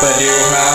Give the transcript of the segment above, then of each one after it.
but you have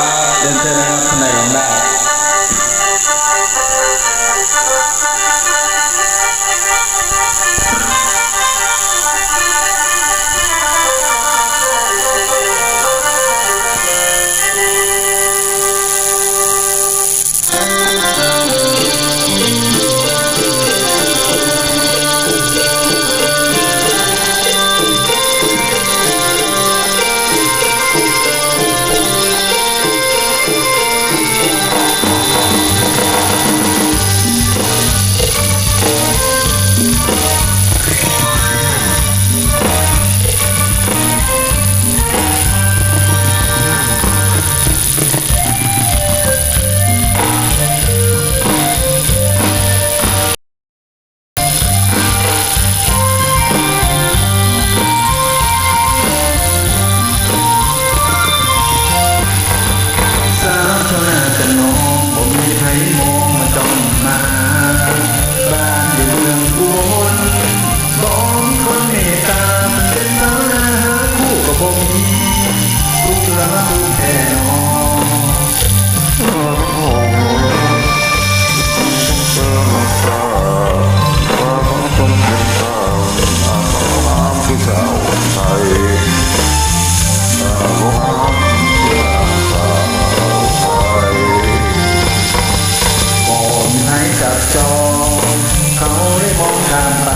ข้ามไป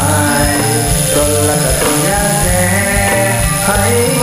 จนละกะตุนยักแน่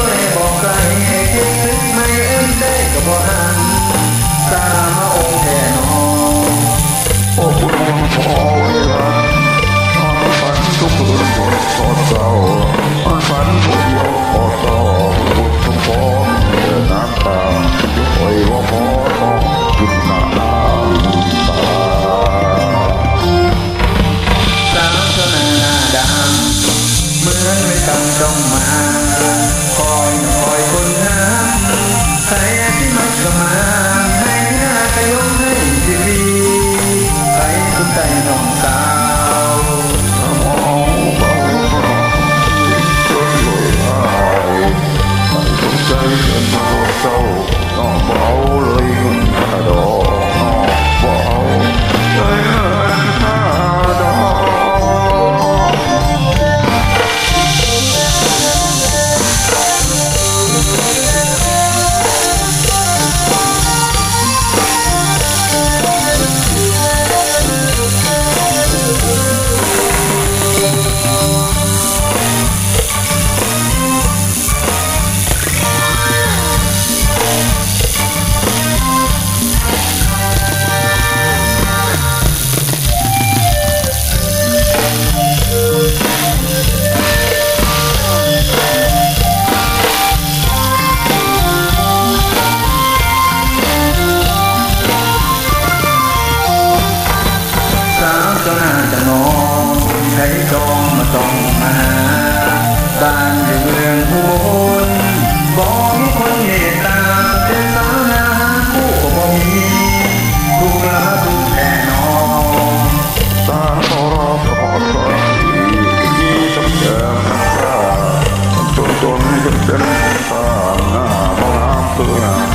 不要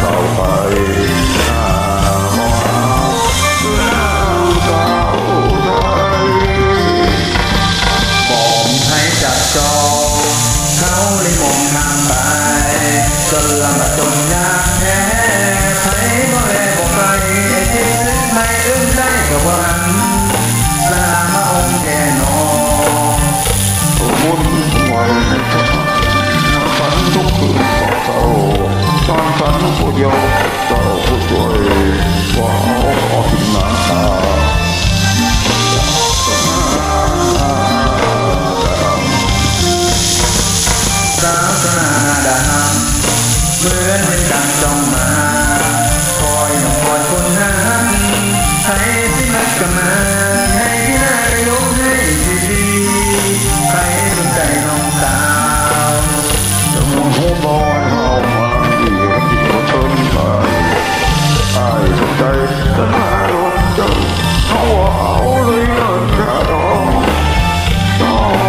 逃避 เหมือนดังจ้องมาคอยน้องอยคนหาให้สิมักกะมาให้ที่หน้าไปให้ดีดีใครสใจน้งสาวน้องโฮบอยเฮมดีรักที่เขามไไอ้สนใจแต่หน้าลงจังเขาเอาเลยนะน้อง